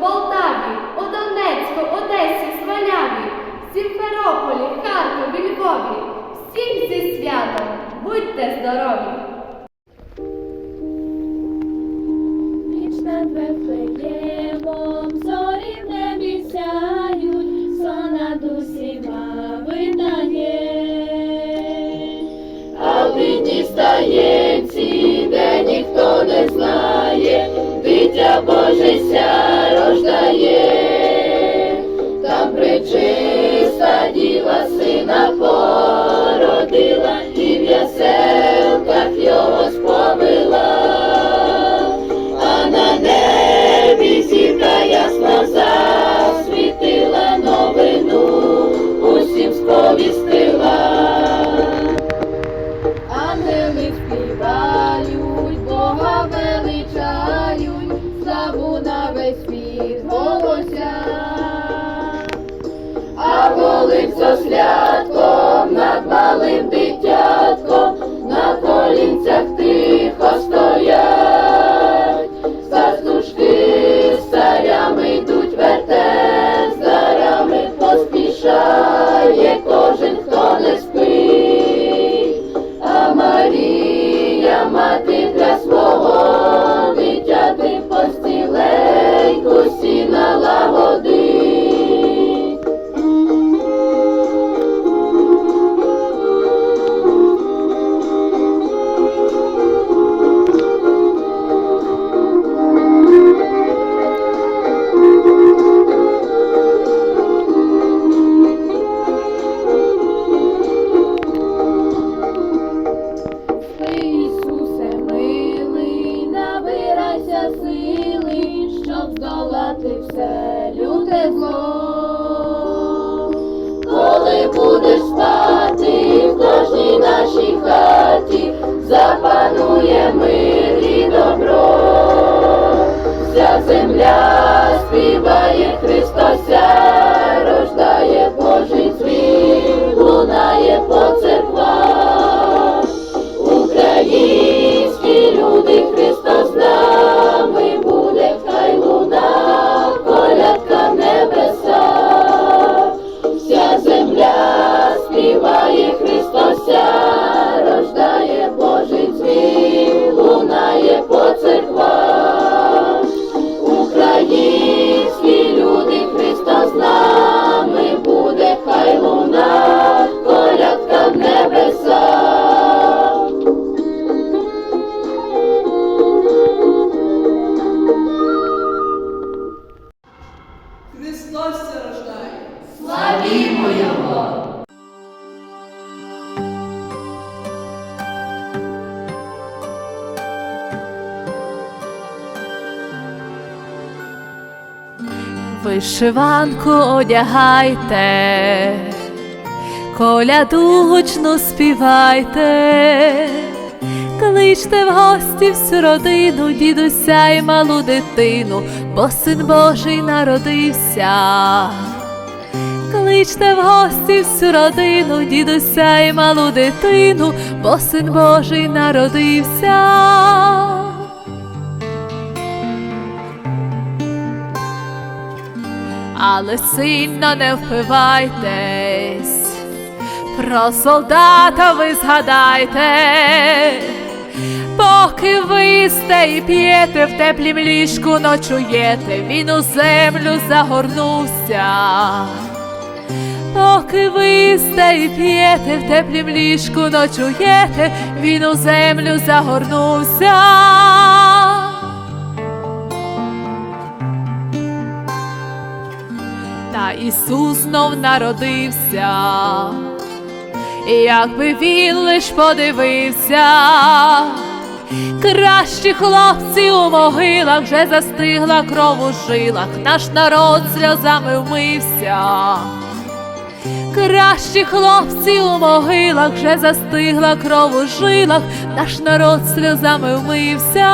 Полтаві, у Донецьку, Одесі, Сваляві, Сімферополі, Харкові, Львові. Всіх зі святом! Будьте здорові! Ніч над Вифлеємом, зорі в небі сяють, сон над усіма видає. А в дні де ніхто не знає, дитя Боже ся рождає, Вишиванку одягайте, коляду гучно співайте, кличте в гості всю родину, дідуся і малу дитину, бо син Божий народився. Кличте в гості всю родину, дідуся і малу дитину, бо син Божий народився. Але сильно не впивайтесь, про солдата ви згадайте, поки ви їсте і п'єте, в теплім ліжку ночуєте, він у землю загорнувся. Поки ви їсте і п'єте, в теплім ліжку ночуєте, він у землю загорнувся. Ісус знов народився, якби він лиш подивився, кращі хлопці у могилах вже застигла кров у жилах, наш народ сльозами вмився. Кращі хлопці у могилах вже застигла кров у жилах, наш народ сльозами вмився.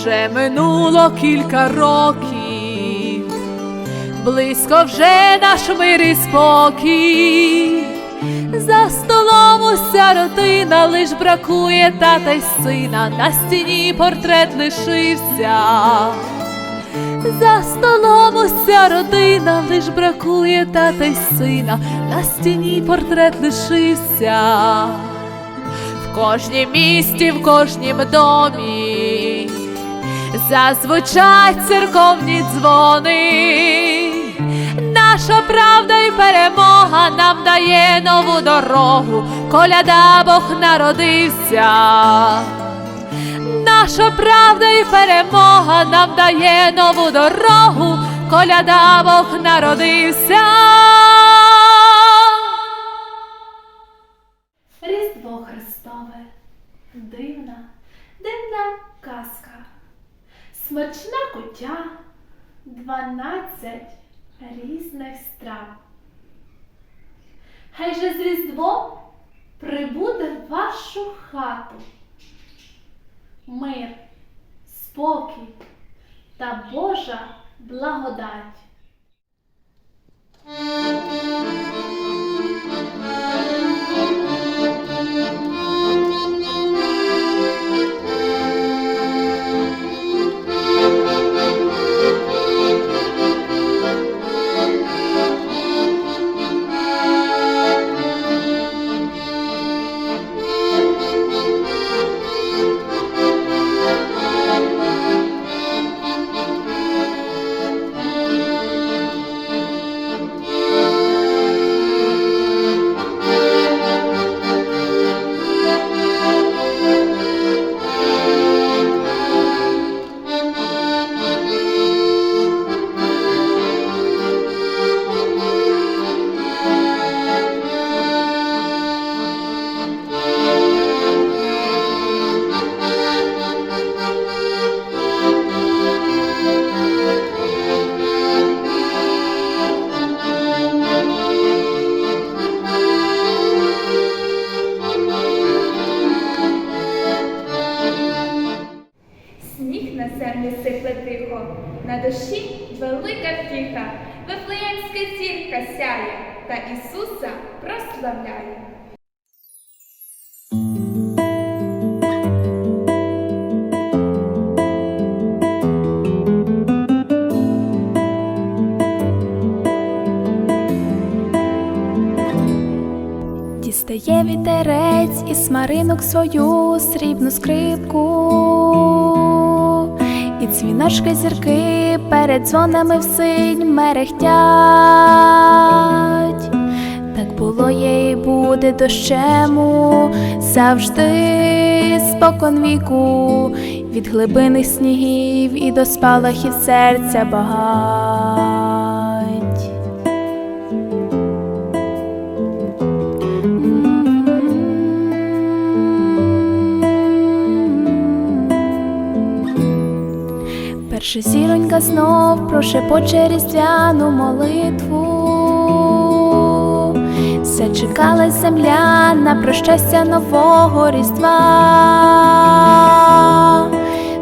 Вже минуло кілька років, близько вже наш мир і спокій. За столом уся родина, лиш бракує тата й сина, на стіні портрет лишився. За столом уся родина, лиш бракує тата й сина, на стіні портрет лишився. В кожнім місті, в кожнім домі зазвучать церковні дзвони. Наша правда і перемога нам дає нову дорогу, коляда Бог народився. Наша правда і перемога нам дає нову дорогу, коляда Бог народився. Різдво Христове, дивна, дивна казка, смачна куття, дванадцять різних страв. Хай же з Різдвом прибуде в вашу хату. Мир, спокій та Божа благодать. На сипле тихо, на душі велика втіха, Вифлеємська зірка сяє, та Ісуса прославляє. Дістає вітерець із смаринок свою срібну скрипку, і дзвіночки зірки перед дзвонами в синь мерехтять. Так було є буде дощему завжди спокон віку, від глибини снігів і до спалахів серця багать. Перша зіронька знов прошепоче різдвяну молитву. Все чекала земля на прощастя нового різдва.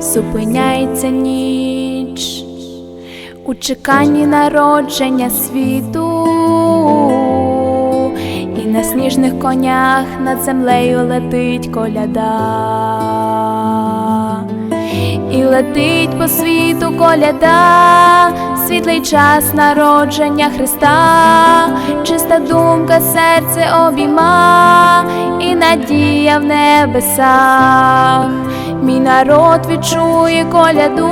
Зупиняється ніч у чеканні народження світу. І на сніжних конях над землею летить коляда. Летить по світу коляда, світлий час народження Христа, чиста думка серце обійма, і надія в небесах. Мій народ відчує коляду,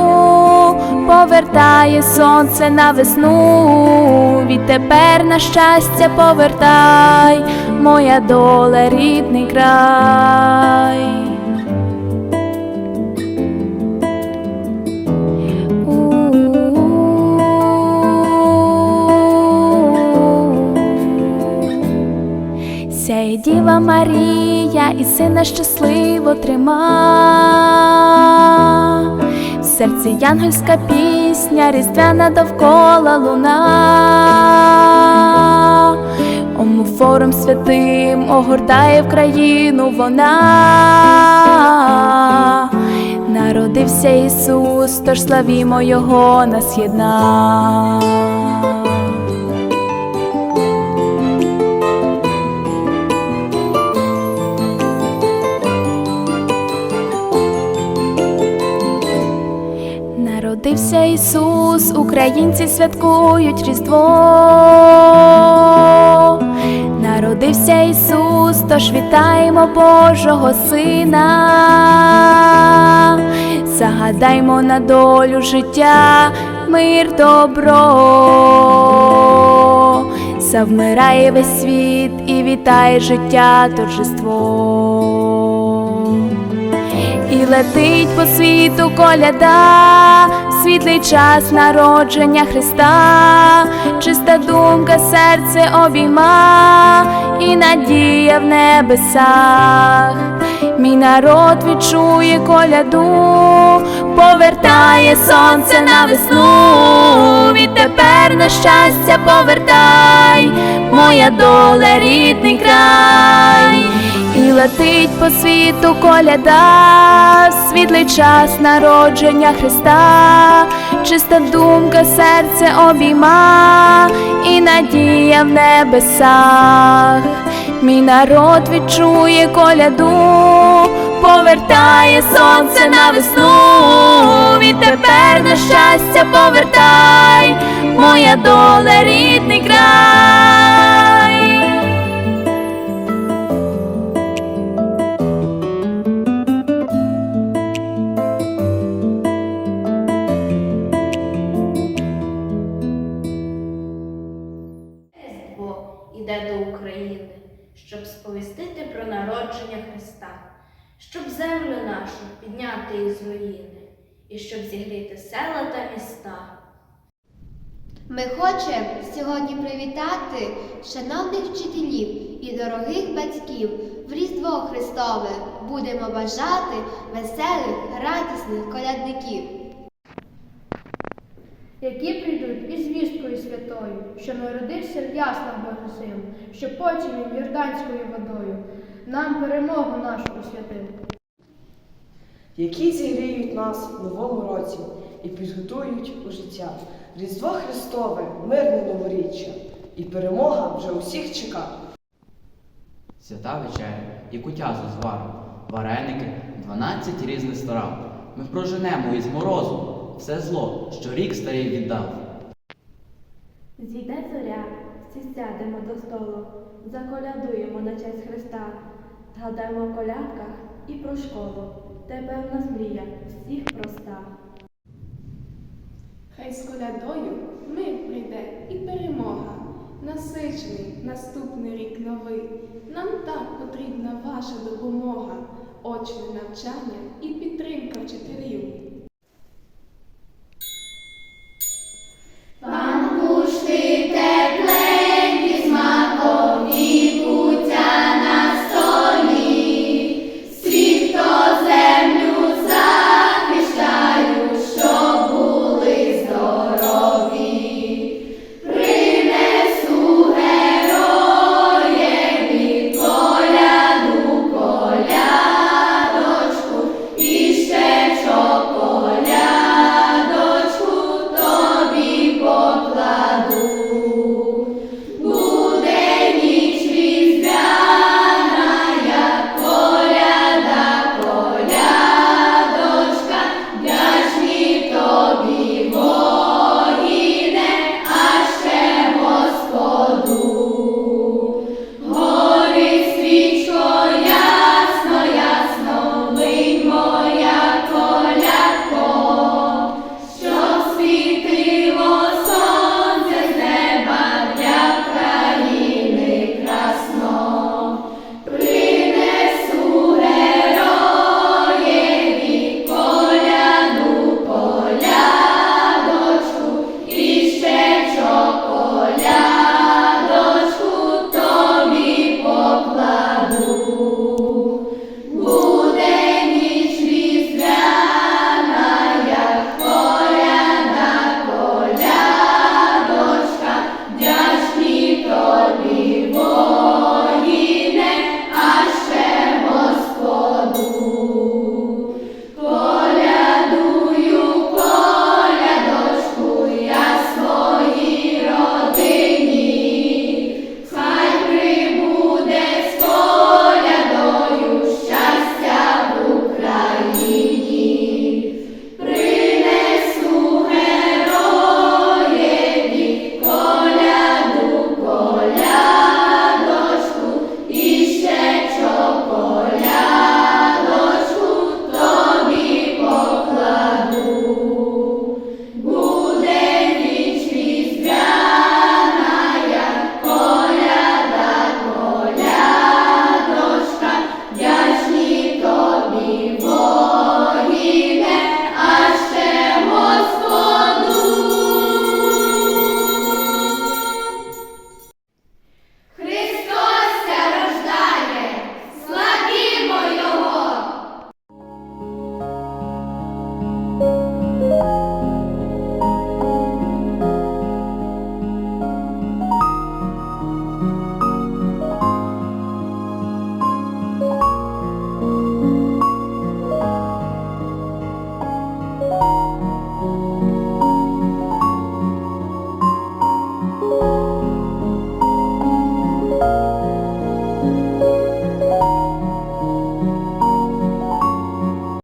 повертає сонце на весну. Відтепер на щастя повертай, моя доля рідний край. Сяє Діва Марія і сина щасливо трима. В серці янгольська пісня, різдвяна довкола луна. Омофором святим огортає в країну вона. Народився Ісус, тож славімо Його нас єдна. Народився Ісус, українці святкують Різдво. Народився Ісус, тож вітаємо Божого Сина. Загадаймо на долю життя, мир добро. Завмирає весь світ і вітає життя торжество. І летить по світу коляда, світлий час народження Христа, чиста думка серце обійма, і надія в небесах. Мій народ відчує коляду, повертає сонце на весну, відтепер на щастя повертай, моя доля, рідний край. І летить по світу коляда, світлий час народження Христа, чиста думка серце обійма, і надія в небесах. Мій народ відчує коляду, повертає сонце на весну, відтепер на щастя повертай, моя доля, рідний край. І щоб зігріти села та міста. Ми хочемо сьогодні привітати шановних вчителів і дорогих батьків в Різдво Христове. Будемо бажати веселих, радісних колядників. які прийдуть із звісткою святою, що народився в яслах Божий син, що потім Йорданською водою, нам перемогу нашу освятив. Які зігріють нас в новому році і підготують у життя. Різдво Христове, мирне новоріччя, і перемога вже усіх чека. Свята вечеря і кутя з узвару, вареники, 12 різних страв. Ми проженемо із морозу все зло, що рік старий віддав. Зійде зоря, всі сядемо до столу, заколядуємо на честь Христа, згадаємо о колядках і про школу, тепер в нас мрія всіх проста. Хай з колядою мир прийде і перемога. Насичений наступний рік новий. Нам так потрібна ваша допомога, очне навчання і підтримка вчителів.